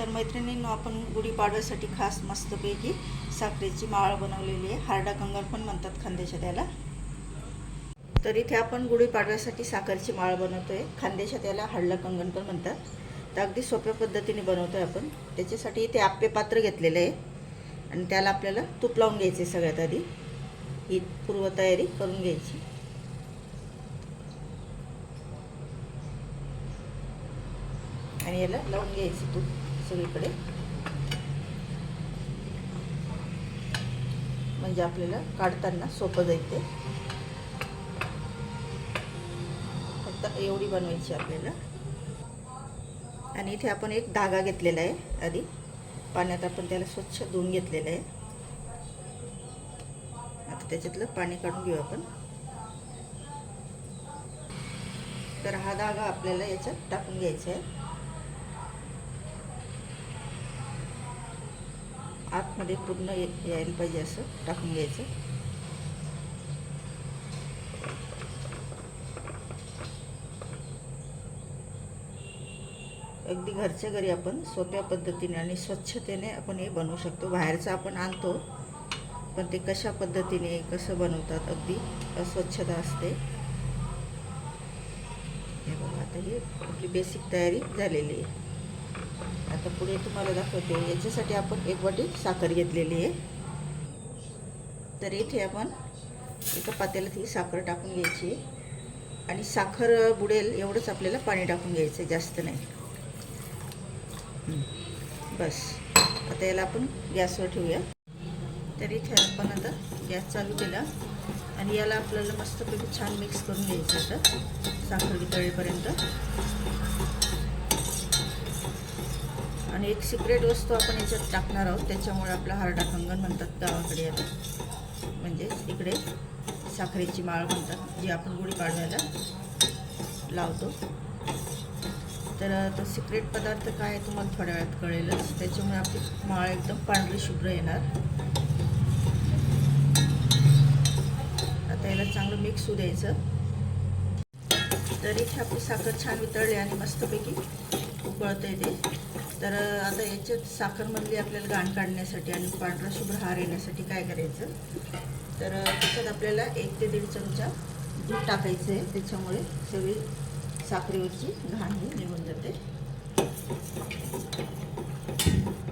तर मैत्रिणींनो आपण गुढीपाडव्यासाठी खास मस्तपैकी साखरेची माळ बनवलेली आहे. हारडा कंगण पण म्हणतात खांद्याच्या त्याला तर इथे आपण गुढीपाडव्यासाठी साखरची माळ बनवतो आहे खांद्याच्या त्याला हळला कंगण पण म्हणतात. तर अगदी सोप्या पद्धतीने बनवतो आहे आपण. त्याच्यासाठी इथे आप्पे पात्र घेतलेलं आहे. आणि त्याला आपल्याला तूप लावून घ्यायचे सगळ्यात आधी. ही पूर्वतयारी करून घ्यायची. आणि याला लावून घ्यायचं तूप. सगळीकडे. म्हणजे आपल्याला काढताना सोपं जाईल ते फक्त एवढी बनवायची आपल्याला. आणि इथे आपण एक धागा घेतलेला आहे आधी. पाण्यात आपण त्याला स्वच्छ धुवून घेतलेलं आहे. आता त्याच्यातलं पाणी काढून घेऊ आपण. तर हा धागा आपल्याला याच्यात टाकून घ्यायचा आहे. आतमध्ये पूर्ण यायला पाहिजे असं टाकून घ्यायचं. अगदी घरच्या घरी आपण सोप्या पद्धतीने आणि स्वच्छतेने आपण हे बनवू शकतो. बाहेरचं आपण आणतो पण ते कशा पद्धतीने कसं बनवतात अगदी अस्वच्छता असते. हे बघा आता ही आपली बेसिक तयारी झालेली आहे. आता पुढे तुम्हाला दाखवते. याच्यासाठी आपण एक वाटी साखर घेतलेली आहे. तर इथे आपण एका पात्याला ती साखर टाकून घ्यायची आणि साखर बुडेल एवढंच आपल्याला पाणी टाकून घ्यायचं जास्त नाही. बस. आता याला आपण गॅसवर ठेवूया. तर इथे आपण आता गॅस चालू केला. आणि याला आपल्याला मस्तपैकी छान मिक्स करून घ्यायचं आता. साखर वितळेपर्यंत आणि एक सिक्रेट वस्तू आपण याच्यात टाकणार आहोत त्याच्यामुळे आपला हारडा कंगन म्हणतात गावाकडे आता म्हणजे इकडे साखरेची माळ म्हणतात जी आपण गुढी पाडव्याला लावतो. तर तो सिक्रेट पदार्थ काय आहे तुम्हाला थोड्या वेळात कळेलच. त्याच्यामुळे आपली माळ एकदम पांढरी शुभ्र येणार. आता याला चांगलं मिक्स होऊ द्यायचं. तर इथे आपली साखर छान वितळली आणि मस्तपैकी उकळतं येते. तर आता याच्यात साखरमधली आपल्याला घाण काढण्यासाठी आणि पांढरा शुभ्र हार येण्यासाठी काय करायचं? तर त्याच्यात आपल्याला एक ते दीड चमचा दूध टाकायचं आहे. त्याच्यामुळे सगळी साखरेवरची घाण ही निघून जाते.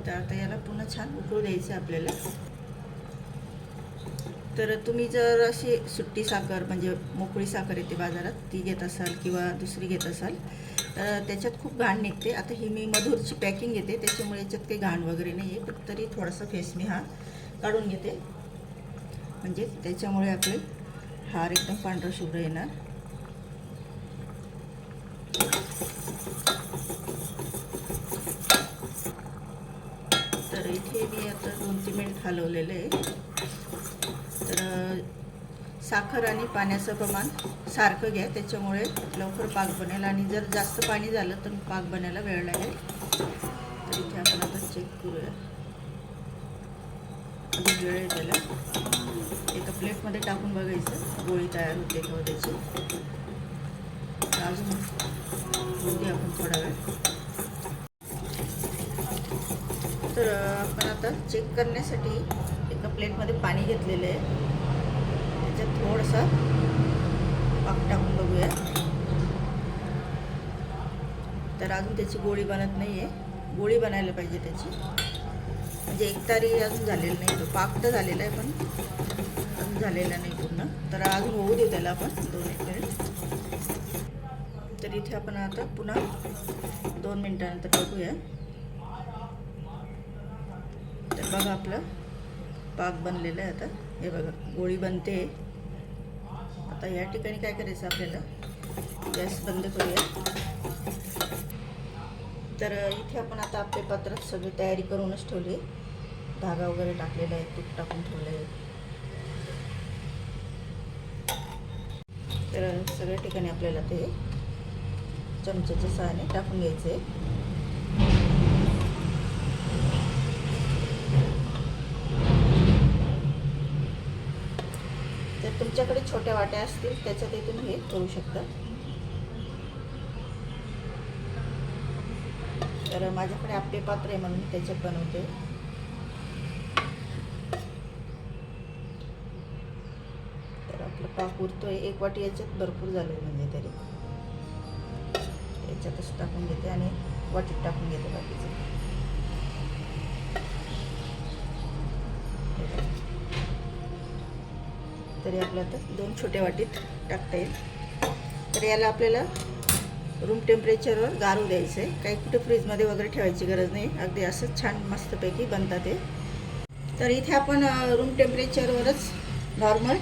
तर आता याला पुन्हा छान उकळू द्यायचं आपल्याला. तर तुम्ही जर अशी सुट्टी साखर म्हणजे मोकळी साखर येते बाजारात ती घेत असाल किंवा दुसरी घेत असाल तर त्याच्यात खूप घाण निघते. आता ही मी मधुरची पॅकिंग घेते त्याच्यामुळे याच्यात काही घाण वगैरे नाही आहे पण तरी थोडासा फेस मी हा काढून घेते. म्हणजे त्याच्यामुळे आपले हार एकदम पांढरा शुभ्र येणार. तर इथे मी आता दोन तीन मिनिट हलवलेलं आहे. साखर आणि पाण्याचं प्रमाण सारखं घ्या. त्याच्यामुळे लवकर पाक बनेल. आणि जर जास्त पाणी झालं तर पाक बनायला वेळ लागेल. तर इथे आपण आता चेक करूया. वेळ त्याला. एका प्लेटमध्ये टाकून बघायचं. गोळी तयार होते किंवा त्याची. अजून होऊ आपण थोडा वेळ. तर आपण आता चेक करण्यासाठी एका प्लेटमध्ये पाणी घेतलेलं आहे. त्याच्यात थोडंसं पाक टाकून बघूया. तर अजून त्याची गोळी बनत नाही आहे गोळी बनायला पाहिजे त्याची. म्हणजे एक तारी अजून झालेलं नाही. तो पाक तर झालेला आहे पण अजून झालेला नाही पूर्ण. तर अजून होऊ देऊ त्याला आपण दोन एक मिनिट. तर इथे आपण आता पुन्हा दोन मिनटानंतर बघूया. तर बघा आपलं पाक बनलेलं आहे आता. हे बघा गोळी बनते. आता या ठिकाणी काय करायचं आपल्याला? गॅस बंद करूया. तर इथे आपण आता आपले पात्रात सगळी तयारी करूनच ठेवली. धागा वगैरे टाकलेला आहे तूप टाकून ठेवलं आहे तर सगळ्या ठिकाणी आपल्याला ते चमच्याच्या सहाय्याने टाकून घ्यायचं तुमच्याकडे छोट्या वाट्या असतील त्याच्यातही तुम्ही हे करू शकता. तर माझ्याकडे आपले पात्र आहे म्हणून त्याच्यात बनवते. तर आपलं पाक उरतोय. एक वाटी याच्यात भरपूर झालं म्हणजे तरी. याच्यातच टाकून घेते आणि वाटीत टाकून घेते बाकीचं हे बघा. तरी आपलं आता दोन छोट्या वाटीत टाकता येईल. तर याला आपल्याला रूम टेम्परेचरवर गारू द्यायचं आहे काही कुठे फ्रीजमध्ये वगैरे ठेवायची गरज नाही. अगदी असं छान मस्तपैकी बनतात ते तर इथे आपण रूम टेम्परेचरवरच नॉर्मल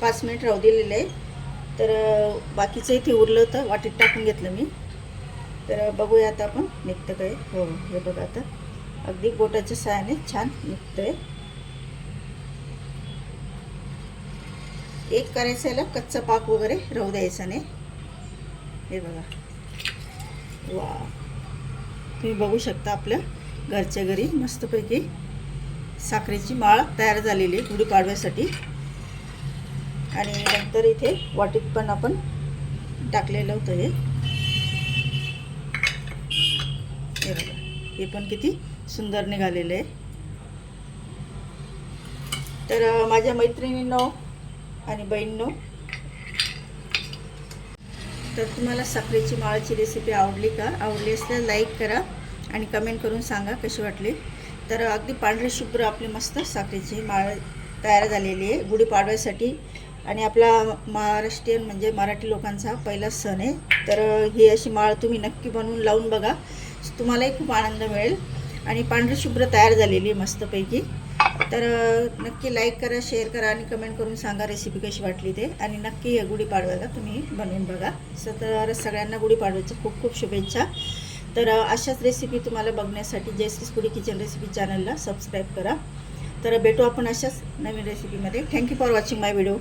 पाच मिनिट राहू दिलेलं आहे तर बाकीचं इथे उरलं होतं. वाटीत टाकून घेतलं मी. तर बघूया आता आपण निघतं काय. हो हे बघा आता. अगदी बोटाच्या सहाय्याने छान निघतं आहे एक करायचं याला कच्चा पाक वगैरे राहू द्यायचा नाही. हे बघा. वा. तुम्ही बघू शकता आपल्या घरच्या घरी मस्तपैकी साखरेची माळ तयार झालेली आहे गुढीपाडव्यासाठी आणि नंतर इथे वाटीत पण आपण टाकलेलं होतं हे. हे बघा. हे पण किती सुंदर निघालेलं आहे. तर माझ्या मैत्रिणींनो आणि बहिणनो तर तुम्हाला साखरेची माळाची रेसिपी आवडली का? आवडली असल्यास लाईक करा आणि कमेंट करून सांगा कशी वाटली. तर अगदी पांढरे शुभ्र आपली मस्त साखरेची माळ तयार झालेली आहे. गुढीपाडव्यासाठी आणि आपला महाराष्ट्रीयन म्हणजे मराठी लोकांचा पहिला सण आहे. तर ही अशी माळ तुम्ही नक्की बनवून लावून बघा. तुम्हालाही खूप आनंद मिळेल. आणि पांढरी शुभ्र तयार झालेली आहे मस्तपैकी. तर नक्की लाईक करा शेअर करा आणि कमेंट करून सांगा रेसिपी कशी वाटली ते. आणि नक्की हे गुढीपाडव्याला तुम्ही बनवून बघा. स तर सगळ्यांना गुढीपाडव्याच्या खूप खूप शुभेच्छा. तर अशाच रेसिपी तुम्हाला बघण्यासाठी जयश्रीस गुढी किचन रेसिपी चॅनलला सबस्क्राईब करा. तर भेटू आपण अशाच नवीन रेसिपीमध्ये thank you for watching my video